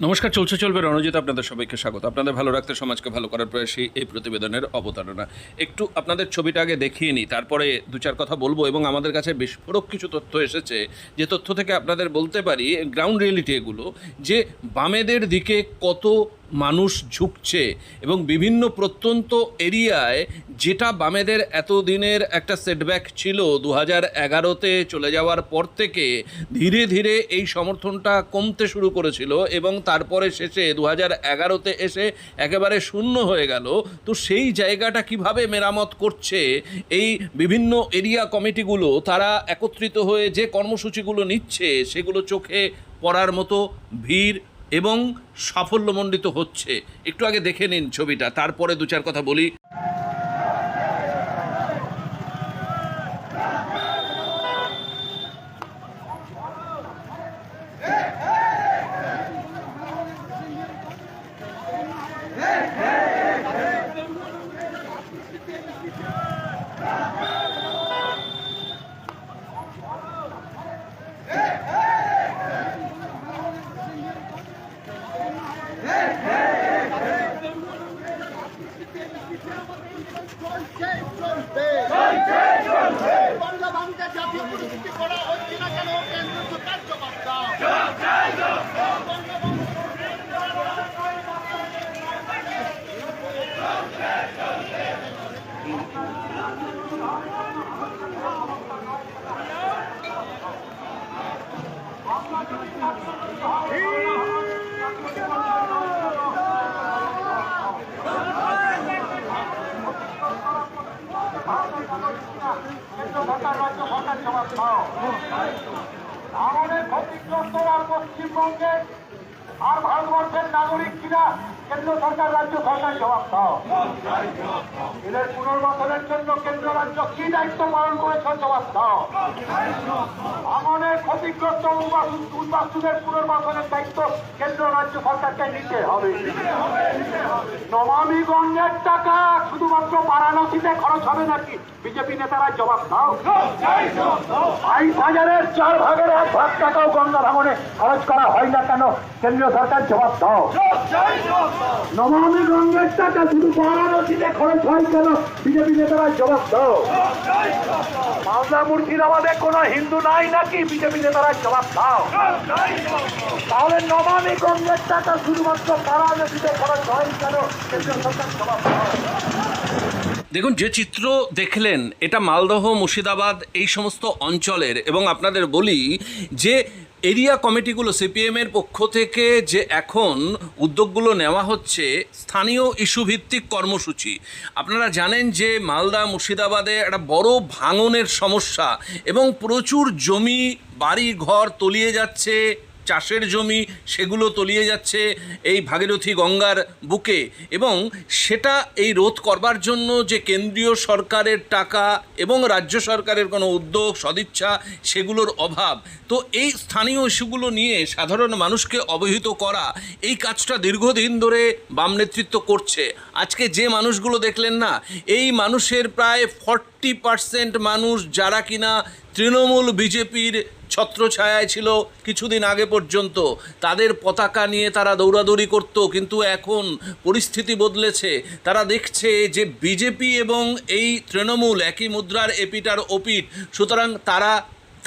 নমস্কার, চলছে, চলবে রণজিৎ, আপনাদের সবাইকে স্বাগত। আপনাদের ভালো রাখতে সমাজকে ভালো করার প্রয়াসী এই প্রতিবেদনের অবতারণা। একটু আপনাদের ছবিটা আগে দেখিয়ে নিই, তারপরে দু চার কথা বলব এবং আমাদের কাছে বিস্ফোরক কিছু তথ্য এসেছে। যে তথ্য থেকে আপনাদের বলতে পারি গ্রাউন্ড রিয়েলিটি এগুলো, যে বামেদের দিকে কত মানুষ ঝুঁকছে এবং বিভিন্ন প্রত্যন্ত এরিয়ায় যেটা বামেদের এতদিনের একটা সেটব্যাক ছিল দু হাজার এগারোতে চলে যাওয়ার পর থেকে ধীরে ধীরে এই সমর্থনটা কমতে শুরু করেছিল এবং তারপরে শেষে দু হাজার এগারোতে এসে একেবারে শূন্য হয়ে গেল। তো সেই জায়গাটা কীভাবে মেরামত করছে? এই বিভিন্ন এরিয়া কমিটিগুলো, তারা একত্রিত হয়ে যে কর্মসূচিগুলো নিচ্ছে, সেগুলো চোখে পড়ার মতো ভিড় এবং সাফল্যমণ্ডিত হচ্ছে। একটু আগে দেখে নিন ছবিটা তারপরে দু চার কথা বলি। চলছে চলবে বাংলা মানুষের জাতীয় পরিস্থিতি করা হচ্ছে না কেন কেন্দ্র সরকার জবাব দাও আমাদের ক্ষতিগ্রস্ত আর পশ্চিমবঙ্গে আর ভারতবর্ষের নাগরিক কিনা, কেন্দ্র সরকার, রাজ্য সরকার জবাব দাও। এদের পুনর্গঠনের জন্য কেন্দ্র, রাজ্য কি দায়িত্ব পালন করেছে জবাব দাও। আমাদের ক্ষতিগ্রস্ত উদ্বাস্তু- উদ্বাস্তুদের পুনর্বাসনের দায়িত্ব কেন্দ্র, রাজ্য সরকারকে নিতে হবে। নমামি গঙ্গের টাকা শুধুমাত্র বারাণসীতে খরচ হবে নাকি? বিজেপি নেতারা জবাব দাও। বাইশ হাজারের চার ভাগের এক ভাগ টাকাও গঙ্গা ভাঙনে খরচ করা হয় না কেন? কেন্দ্রীয় সরকার জবাব দাও। নমামি গঙ্গের টাকা শুধু বারাণসীতে খরচ হয় কেন? বিজেপি নেতারা জবাব দাও। মালদা মুর্শিদাবাদে কোনো হিন্দু নাই নাকি? বিজেপি নেতারা জবাব দাও। তাহলে নমামি গঙ্গের টাকা শুধুমাত্র বারাণসীতে খরচ হয় কেন? কেন্দ্রীয় সরকার জবাব দাও। দেখুন, যে চিত্র দেখলেন, এটা মালদহ, মুর্শিদাবাদ এই সমস্ত অঞ্চলের, এবং আপনাদের বলি যে এরিয়া কমিটিগুলো সিপিএমের পক্ষ থেকে যে এখন উদ্যোগগুলো নেওয়া হচ্ছে, স্থানীয় ইস্যু ভিত্তিক কর্মসূচি। আপনারা জানেন যে মালদা, মুর্শিদাবাদে একটা বড় ভাঙনের সমস্যা এবং প্রচুর জমি বাড়ি ঘর তলিয়ে যাচ্ছে। চাষের জমি সেগুলো তলিয়ে যাচ্ছে এই ভাগীরথী গঙ্গার বুকে এবং সেটা এই রোধ করবার জন্য যে কেন্দ্রীয় সরকারের টাকা এবং রাজ্য সরকারের কোনো উদ্যোগ, সদিচ্ছা সেগুলোর অভাব। তো এই স্থানীয় ইস্যুগুলো নিয়ে সাধারণ মানুষকে অবহিত করা এই কাজটা দীর্ঘদিন ধরে বাম নেতৃত্ব করছে। আজকে যে মানুষগুলো দেখলেন না, এই মানুষের প্রায় ফর্টি পার্সেন্ট মানুষ যারা কিনা তৃণমূল বিজেপির ছত্রছায়ায় ছিল কিছুদিন আগে পর্যন্ত। তাদের পতাকা নিয়ে তারা দৌড়াদৌড়ি করত, কিন্তু এখন পরিস্থিতি বদলেছে। তারা দেখছে যে বিজেপি এবং এই তৃণমূল একই মুদ্রার এপিটার ওপিট, সুতরাং তারা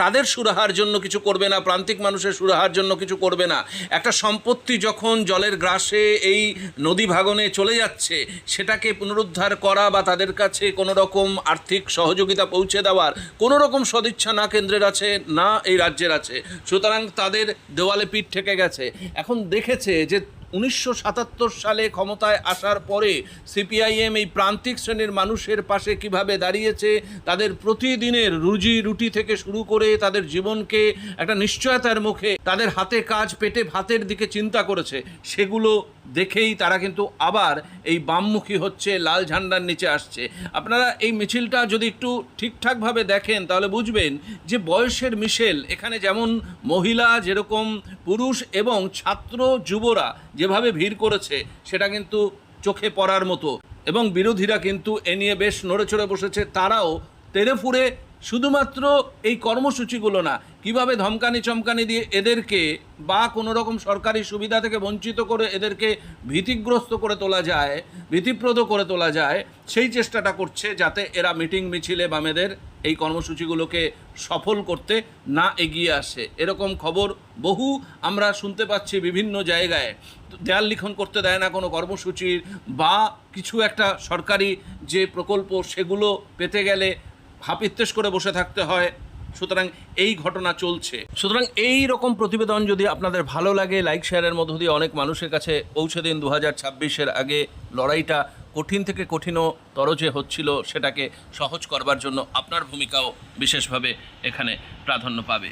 তাদের সুরাহার জন্য কিছু করবে না, প্রান্তিক মানুষের সুরাহার জন্য কিছু করবে না। একটা সম্পত্তি যখন জলের গ্রাসে এই নদী ভাগনে চলে যাচ্ছে, সেটাকে পুনরুদ্ধার করা বা তাদের কাছে কোনো রকম আর্থিক সহযোগিতা পৌঁছে দেওয়ার কোনো রকম সদিচ্ছা না কেন্দ্রের আছে, না এই রাজ্যের আছে। সুতরাং তাদের দেওয়ালে পিঠ ঠেকে গেছে। এখন দেখেছে যে উনিশশো সাতাত্তর সালে ক্ষমতায় আসার পরে সিপিআইএম এই প্রান্তিক শ্রেণির মানুষের পাশে কীভাবে দাঁড়িয়েছে, তাদের প্রতিদিনের রুজি রুটি থেকে শুরু করে তাদের জীবনকে একটা নিশ্চয়তার মুখে তাদের হাতে কাজ, পেটে ভাতের দিকে চিন্তা করেছে, সেগুলো দেখেই তারা কিন্তু আবার এই বামমুখী হচ্ছে, লাল ঝান্ডার নিচে আসছে। আপনারা এই মিছিলটা যদি একটু ঠিকঠাকভাবে দেখেন, তাহলে বুঝবেন যে বয়সের মিশেল, এখানে যেমন মহিলা, যেরকম পুরুষ এবং ছাত্র যুবরা যেভাবে ভিড় করেছে, সেটা কিন্তু চোখে পড়ার মতো। এবং বিরোধীরা কিন্তু এ নিয়ে বেশ নড়ে চড়ে বসেছে। তারাও তেরে শুধুমাত্র এই কর্মসূচিগুলো না, কীভাবে ধমকানি চমকানি দিয়ে এদেরকে বা কোনো রকম সরকারি সুবিধা থেকে বঞ্চিত করে এদেরকে ভীতিগ্রস্ত করে তোলা যায়, ভীতিপ্রদ করে তোলা যায়, সেই চেষ্টাটা করছে যাতে এরা মিটিং মিছিলে বামেদের এই কর্মসূচিগুলোকে সফল করতে না এগিয়ে আসে। এরকম খবর বহু আমরা শুনতে পাচ্ছি বিভিন্ন জায়গায়। দেয়াল লিখন করতে দেয় না কোনো কর্মসূচির বা কিছু একটা সরকারি যে প্রকল্প সেগুলো পেতে গেলে হাপিত্তেশ করে বসে থাকতে হয়। সুতরাং এই ঘটনা চলছে। সুতরাং এই রকম প্রতিবেদন যদি আপনাদের ভালো লাগে লাইক শেয়ারের মধ্য দিয়ে অনেক মানুষের কাছে পৌঁছে দিন। দু হাজার ছাব্বিশের আগে লড়াইটা কঠিন থেকে কঠিনতর যে হচ্ছিল, সেটাকে সহজ করবার জন্য আপনার ভূমিকাও বিশেষভাবে এখানে প্রাধান্য পাবে।